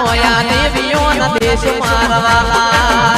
ડોયા દેવીઓ ના દેશ મારવાલા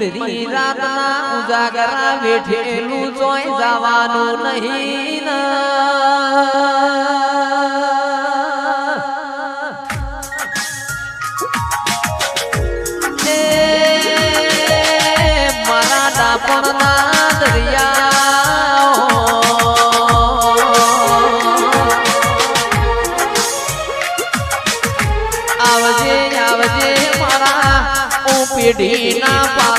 મધરી રાતના ઉજાગરા જોઈ જવાનું નહીં મારા ડાપણના દરિયા આવજે આવજે મારા ઓ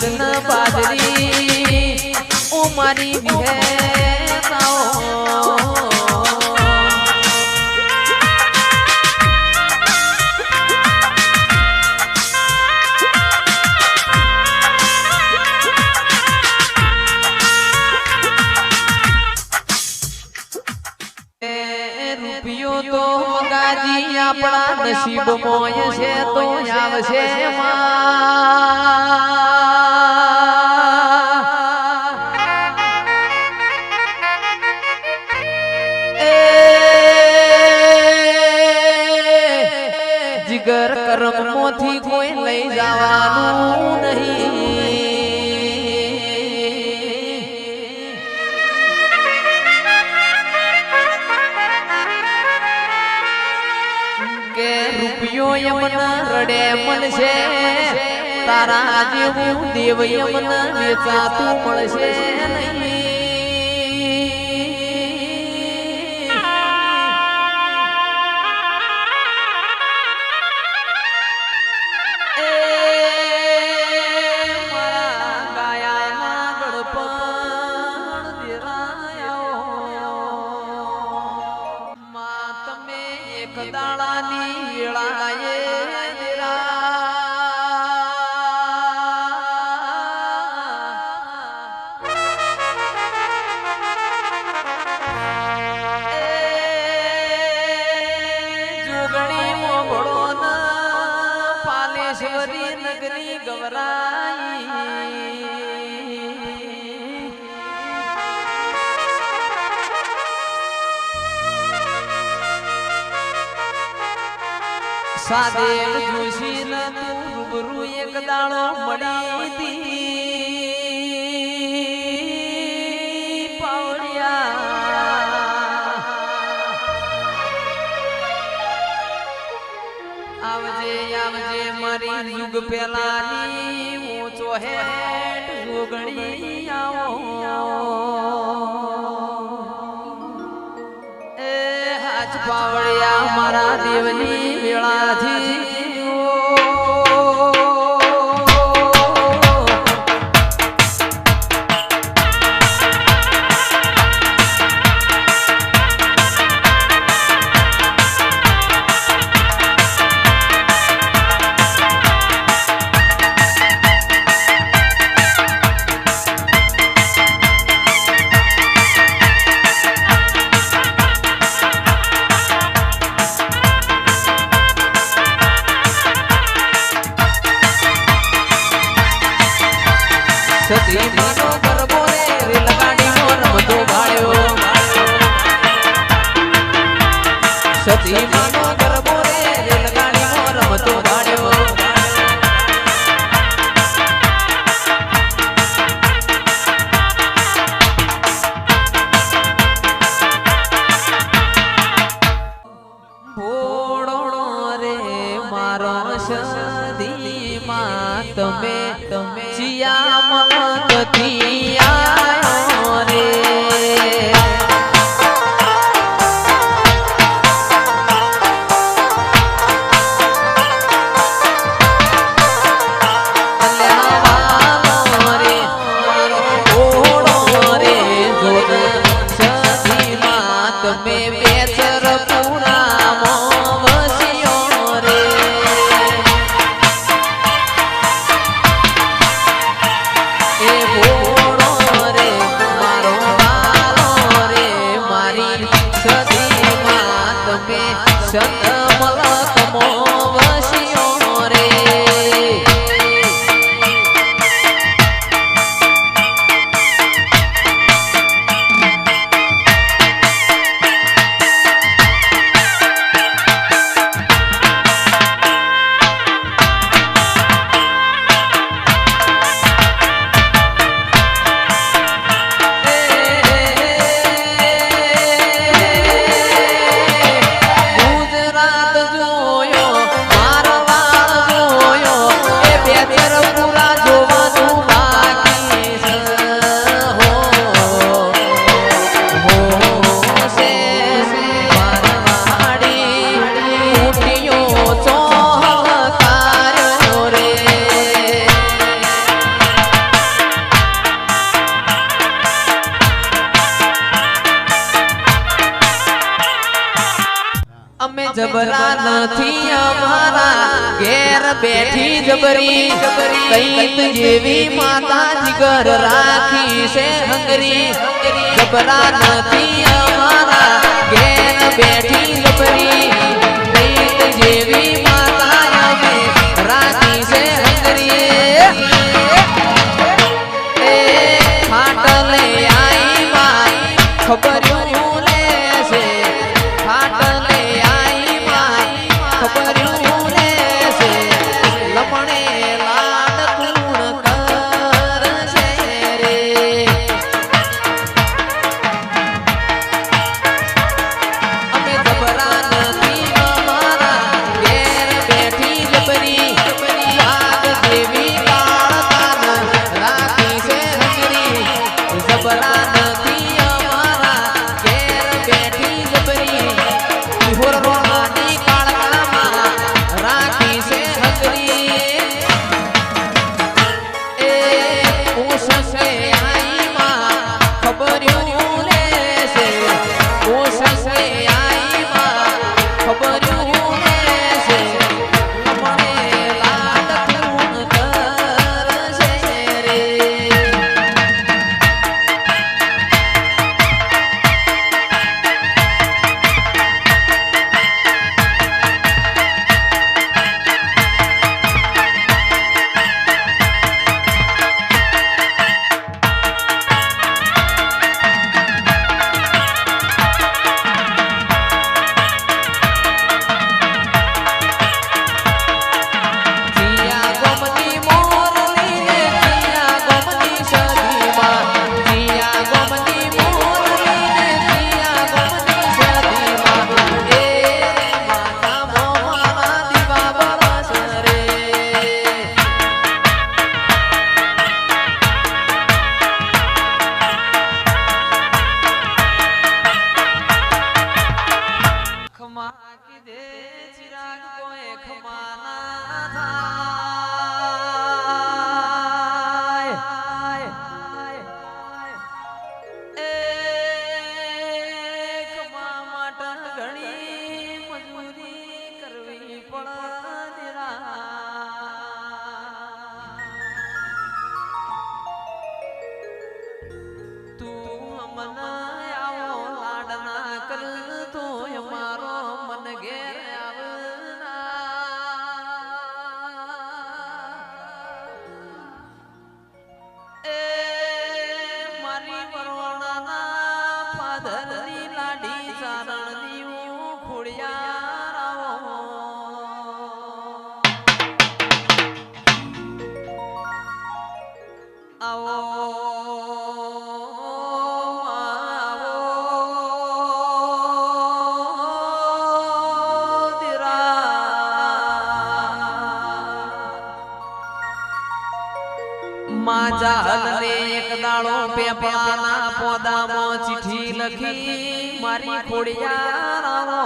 કૃષ્ણ પાદરી भी है કર્મોથી કોઈ લઈ જવાનું નહીં. કે રૂપિયો યમના રડે મળશે, તારા જેવું દેવ યમના વેચાતું મળશે નહીં. સાદેવ જોશી ને રૂબરૂ એક દાડો મળી હતી આવજે આવજે મારી યુગ પેલાની ઊંચો હેઠ જોગણી. પાવળિયા મારા દેવની વેળાથી સતી. કૈત જેવી માતા જીગર રાખી છે હંગરી. ખબરા નથી અમારા. ઘેર બેઠી જાલને એક દાડો પેપલાના પોદામાં ચીઠી લખી મારી ખોડિયા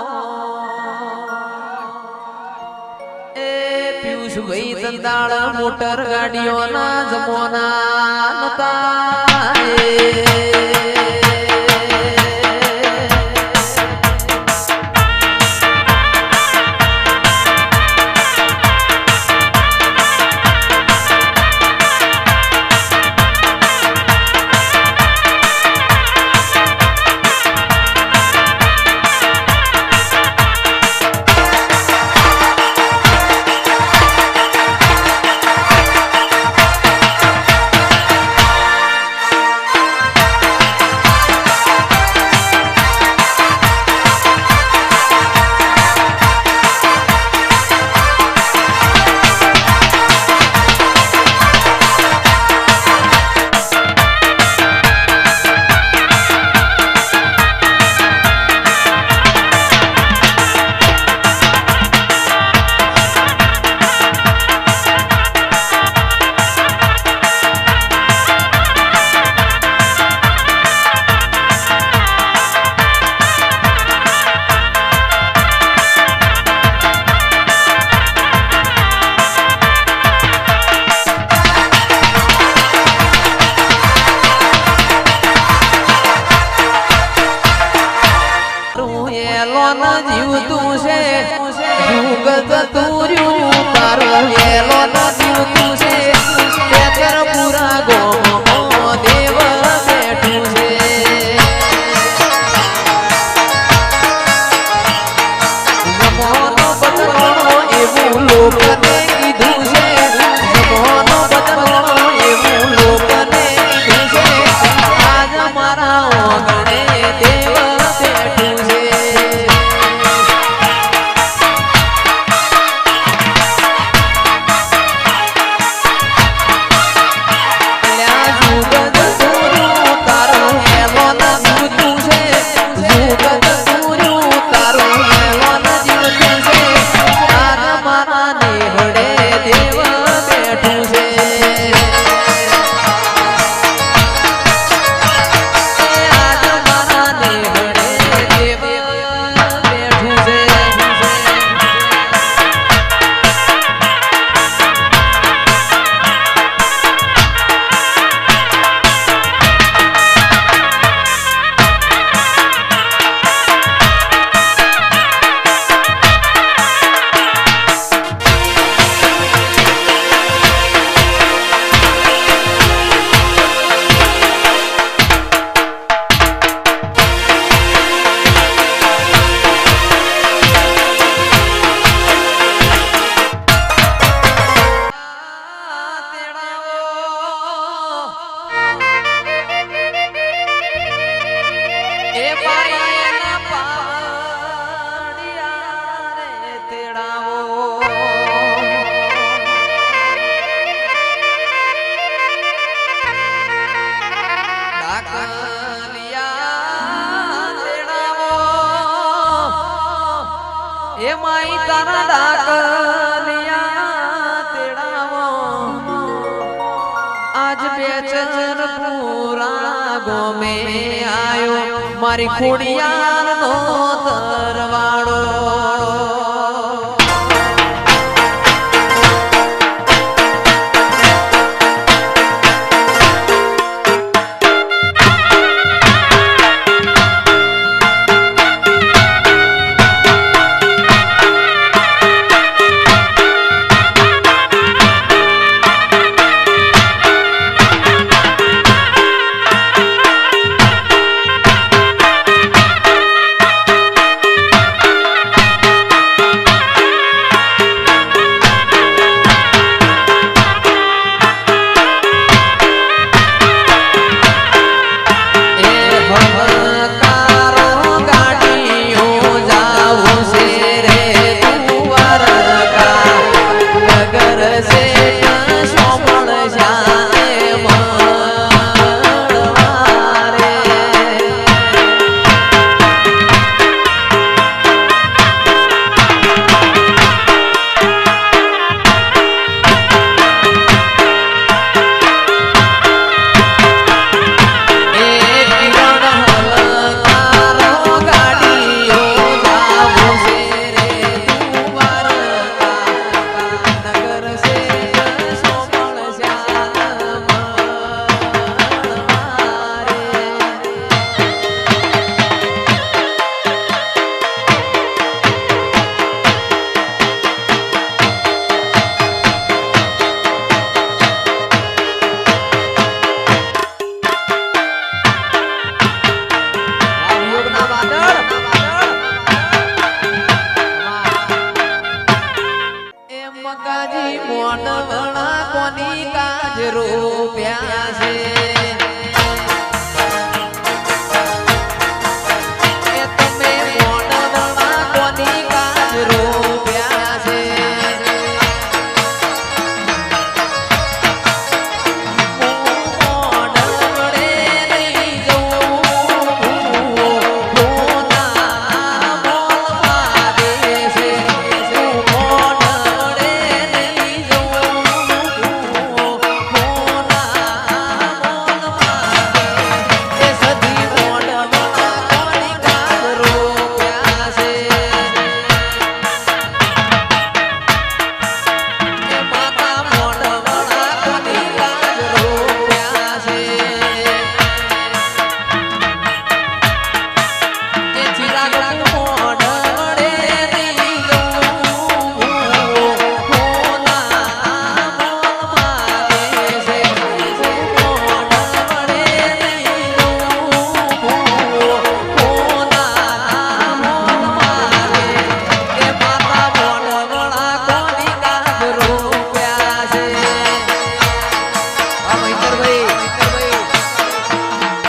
એ પિયુષ ભાઈ તંદાળ મોટર ગાડીઓના જમોના નતા. 我的土地。મારી ખોડિયાર નો તર.